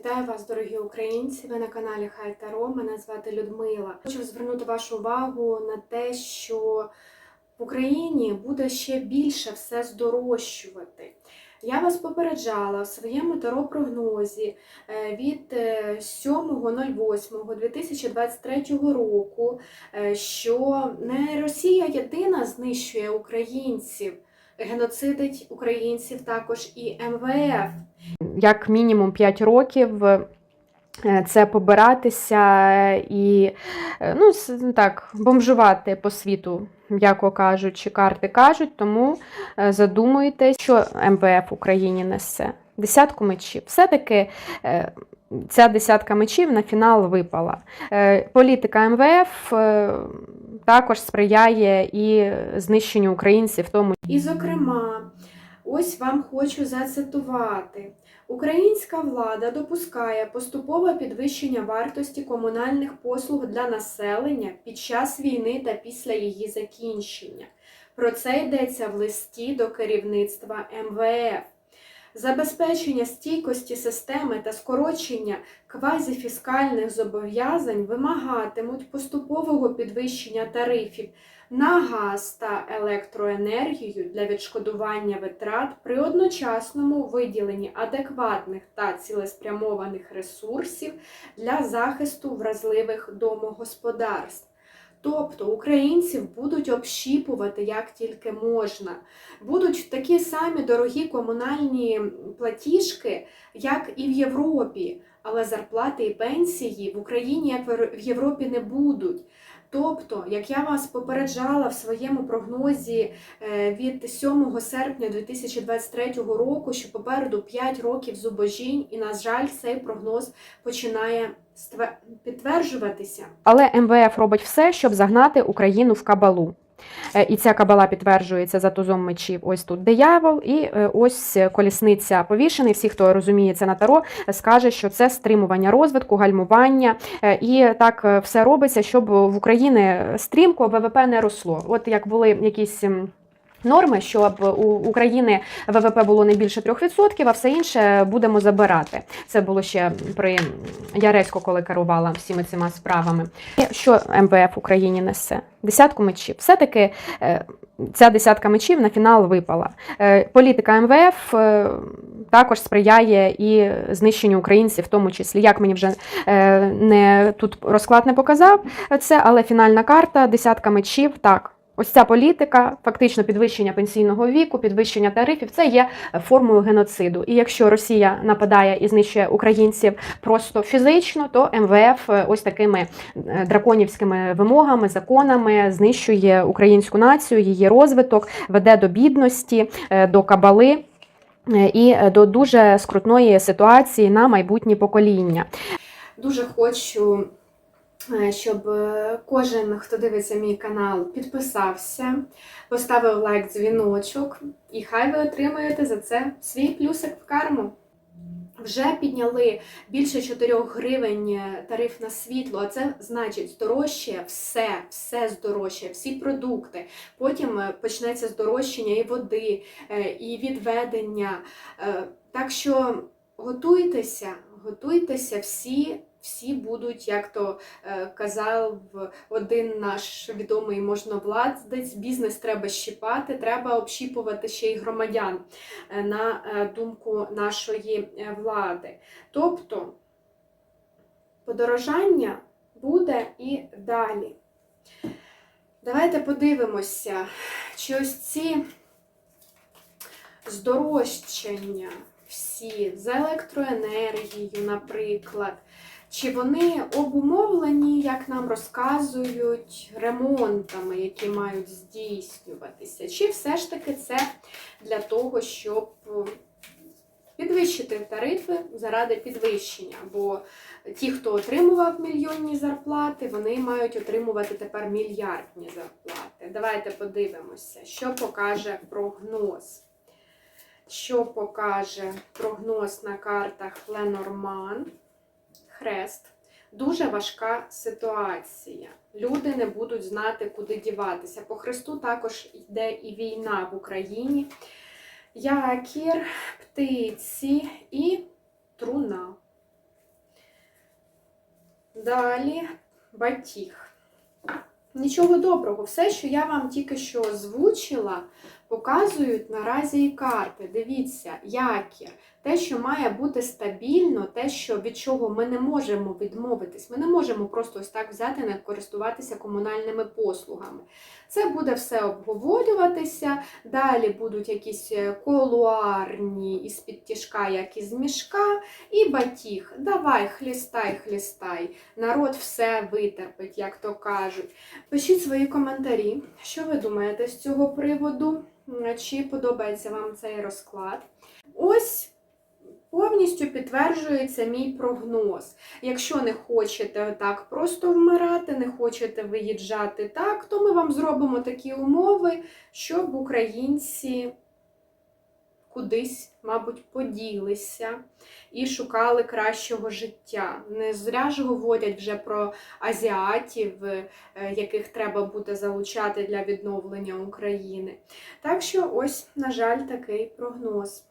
Вітаю вас, дорогі українці! Ви на каналі Хай Таро. Мене звати Людмила. Хочу звернути вашу увагу на те, що в Україні буде ще більше все здорожчувати. Я вас попереджала в своєму таро-прогнозі е, від е, 7.08.2023 року, е, що не Росія єдина знищує українців, геноцидить українців також і МВФ. як мінімум 5 років. е, Це побиратися і е, ну, ну, так, бомжувати по світу, м'яко кажучи, карти кажуть, тому е, задумуйтесь, що МВФ Україні несе. Десятку мечів. Все-таки ця десятка мечів на фінал випала. Політика МВФ також сприяє і знищенню українців, тому І, зокрема, ось вам хочу зацитувати. Українська влада допускає поступове підвищення вартості комунальних послуг для населення під час війни та після її закінчення. Про це йдеться в листі до керівництва МВФ. Забезпечення стійкості системи та скорочення квазіфіскальних зобов'язань вимагатимуть поступового підвищення тарифів на газ та електроенергію для відшкодування витрат при одночасному виділенні адекватних та цілеспрямованих ресурсів для захисту вразливих домогосподарств. Тобто українців будуть общіпувати як тільки можна. Будуть такі самі дорогі комунальні платіжки, як і в Європі, але зарплати і пенсії в Україні, як в Європі, не будуть. Тобто, як я вас попереджала в своєму прогнозі е, від 7 серпня 2023 року, що попереду 5 років зубожінь, і, на жаль, цей прогноз починає підтверджуватися. Але МВФ робить все, щоб загнати Україну в кабалу. Е, І ця кабала підтверджується за тузом мечів. Ось тут диявол, і е, ось колісниця повішений. Всі, хто розуміє це на таро, скаже, що це стримування розвитку, гальмування. Е, І так все робиться, щоб в Україні стрімко ВВП не росло. От як були якісь. Норми, щоб у України ВВП було не більше 3%, а все інше будемо забирати. Це було ще при Яресько, коли керувала всіми цими справами. Що МВФ Україні несе? Десятку мечів. Все-таки е, ця десятка мечів на фінал випала. Е, Політика МВФ е, також сприяє і знищенню українців, в тому числі. Як мені вже не тут розклад не показав це, але фінальна карта десятка мечів так. Ось ця політика, фактично підвищення пенсійного віку, підвищення тарифів, це є формою геноциду. І якщо Росія нападає і знищує українців просто фізично, то МВФ е, ось такими е, драконівськими вимогами, законами знищує українську націю, її розвиток, веде до бідності, е, до кабали. І до дуже скрутної ситуації на майбутні покоління. Дуже хочу, щоб е, кожен, хто дивиться мій канал, підписався, поставив лайк, дзвіночок, і хай ви отримаєте за це свій плюсик в карму. Вже підняли більше 4 гривень е, тариф на світло, а це значить здорожчає все, все здорожчає, всі продукти. Потім е, почнеться здорожчання і води, е, і відведення. Е, Так що готуйтеся, готуйтеся всі. Всі будуть, як то е, казав один наш відомий можновладець, бізнес треба щіпати, треба общіпувати ще й громадян е, на е, думку нашої влади. Тобто подорожання буде і далі. Давайте подивимося, чи ось ці здорожчання всі з електроенергією, наприклад, чи вони обумовлені, як нам розказують, ремонтами, які мають здійснюватися? Чи все ж таки це для того, щоб підвищити тарифи заради підвищення? Бо ті, хто отримував мільйонні зарплати, вони мають отримувати тепер мільярдні зарплати. Давайте подивимося, що покаже прогноз. Що покаже прогноз на картах Ленорман? Хрест. Дуже важка ситуація. Люди не будуть знати, куди діватися. По хресту також йде і війна в Україні. Якір, птиці і труна. Далі батіг. Нічого доброго, все, що я вам тільки що озвучила, показують наразі і карти. Дивіться, якір. Те, що має бути стабільно, те, що від чого ми не можемо відмовитись. Ми не можемо просто ось так взяти не користуватися комунальними послугами. Це буде все обговорюватися. Далі будуть якісь е, колуарні із-під тяжка, як із мішка, і батіг. Давай, хлістай, хлістай. Народ все витерпить, як то кажуть. Пишіть свої коментарі, що ви думаєте з цього приводу, чи подобається вам цей розклад. Ось повністю підтверджується мій прогноз. Якщо не хочете так просто вмирати, не хочете виїжджати так, то ми вам зробимо такі умови, щоб українці кудись, мабуть, поділися і шукали кращого життя. Не зря ж говорять вже про азіатів, е, яких треба буде залучати для відновлення України. Так що ось, на жаль, такий прогноз.